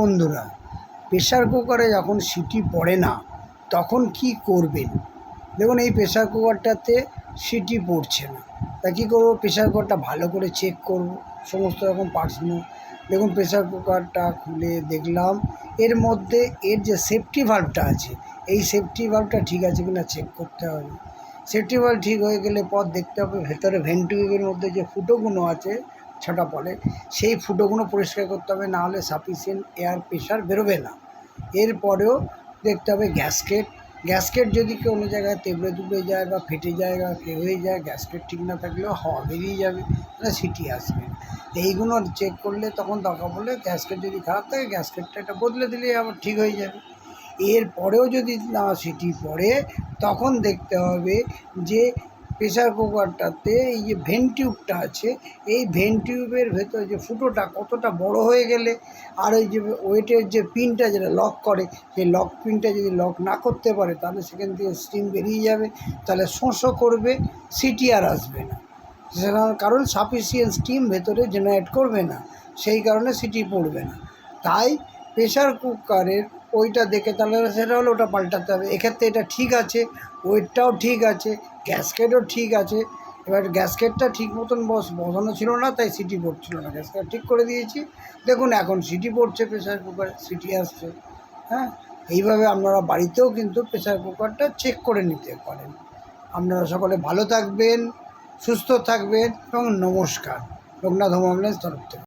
বন্ধুরা? প্রেশার কুকারে যখন সিটি পড়ে না, তখন কি করবেন? দেখুন, এই প্রেশার কুকারটাতে সিটি পড়ছে না। তা কী করব? প্রেশার কুকারটা ভালো করে চেক করব, সমস্ত রকম পার্টস নিয়ে। দেখুন প্রেশার কুকারটা খুলে দেখলাম, এর মধ্যে এর যে সেফটি ভাল্বটা আছে, এই সেফটি ভাল্বটা ঠিক আছে কিনা চেক করতে হবে। সেফটি ভাল্ব ঠিক হয়ে গেলে পর দেখতে হবে ভেতরে ভেন্টিউবের মধ্যে যে ফুটোগুলো আছে ছটা পড়ে সেই ফুটোগুলো পরিষ্কার করতে হবে নাহলে সাফিসিয়েন্ট এয়ার প্রেশার বেরোবে না। এরপরেও দেখতে হবে গ্যাসকেট গ্যাসকেট যদি কোনো জায়গায় তেবড়ে দুবড়ে যায় বা ফেটে যায় বা হয়ে যায় গ্যাসকেট ঠিক না থাকলেও হাওয়া বেরিয়ে যাবে, তাহলে সিটি আসবে। এইগুলো চেক করলে তখন দরকার পড়লে গ্যাসকেট যদি খারাপ থাকে গ্যাসকেটটা এটা বদলে দিলে আবার ঠিক হয়ে যাবে। এরপরেও যদি না সিটি পড়ে, তখন দেখতে হবে যে প্রেশার কুকারটাতে এই যে ভেন্টিউবটা আছে, এই ভেন্টিউবের ভেতরে যে ফুটোটা কতটা বড় হয়ে গেলে, আর ওই যে ওয়েটের যে পিনটা যেটা লক করে, সেই লক পিনটা যদি লক না করতে পারে, তাহলে সেখান থেকে স্টিম বেরিয়ে যাবে, তাহলে শোঁসো করবে, সিটি আর আসবে না। কারণ সাফিসিয়েন্ট স্টিম ভেতরে জেনারেট করবে না, সেই কারণে সিটি পড়বে না। তাই প্রেশার কুকারের ওইটা দেখে তাহলে সেটা হলে ওটা পাল্টাতে হবে। এক্ষেত্রে এটা ঠিক আছে, ওয়েটটাও ঠিক আছে গ্যাসকেটও ঠিক আছে। এবার গ্যাসকেটটা ঠিক মতন বস বসানো ছিল না, তাই সিটি পড়ছিল না। গ্যাসকেট ঠিক করে দিয়েছি। দেখুন, এখন সিটি পড়ছে প্রেশার কুকারে, সিটি আসছে। হ্যাঁ? এইভাবে আপনারা বাড়িতেও কিন্তু প্রেশার কুকারটা চেক করে নিতে পারেন। আপনারা সকলে ভালো থাকবেন, সুস্থ থাকবেন এবং নমস্কার। লোকনাথ হোম তরফ থেকে।